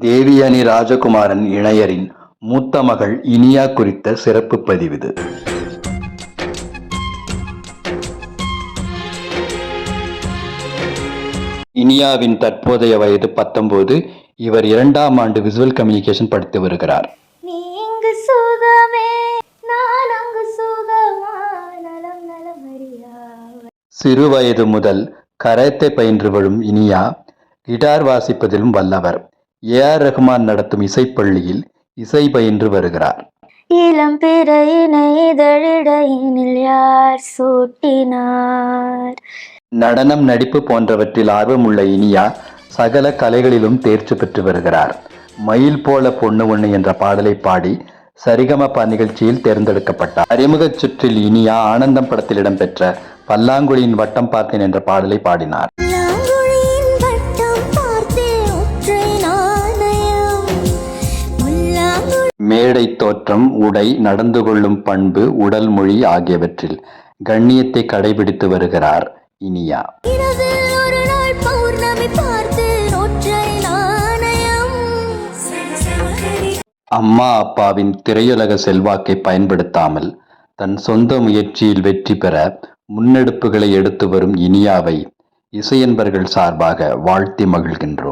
தேவியானி ராஜகுமாரன் இணையரின் மூத்த மகள் இனியா குறித்த சிறப்பு பதிவிது இனியாவின் தற்போதைய வயது பத்தொன்பது இவர் இரண்டாம் ஆண்டு விசுவல் கம்யூனிகேஷன் படித்து வருகிறார். சிறு வயது முதல் கராத்தே பயின்று வரும் இனியா கிட்டார் வாசிப்பதிலும் வல்லவர். ஏ ஆர் ரஹ்மான் நடத்தும் இசைப்பள்ளியில் இசை பயின்று வருகிறார். இளம் பிறையினை இதழிடையினில் யார் சூட்டினார்? நடனம் நடிப்பு போன்றவற்றில் ஆர்வமுள்ள இனியா சகல கலைகளிலும் தேர்ச்சி பெற்று வருகிறார். மயில் போல பொண்ணு ஒண்ணு என்ற பாடலை பாடி சரிகமப நிகழ்ச்சியில் தேர்ந்தெடுக்கப்பட்டார். அறிமுகச் சுற்றில் இனியா ஆனந்தம் படத்தில் இடம்பெற்ற பல்லாங்குழியின் வட்டம் பார்த்தேன் என்ற பாடலை பாடினார். தோற்றம் உடை நடந்து கொள்ளும் பண்பு உடல் மொழி ஆகியவற்றில் கண்ணியத்தை கடைபிடித்து வருகிறார் இனியா. அம்மா அப்பாவின் திரையுலக செல்வாக்கை பயன்படுத்தாமல் தன் சொந்த முயற்சியில் வெற்றி பெற முன்னெடுப்புகளை எடுத்து வரும் இனியாவை இசையன்பர்கள் சார்பாக வாழ்த்தி மகிழ்கின்றோம்.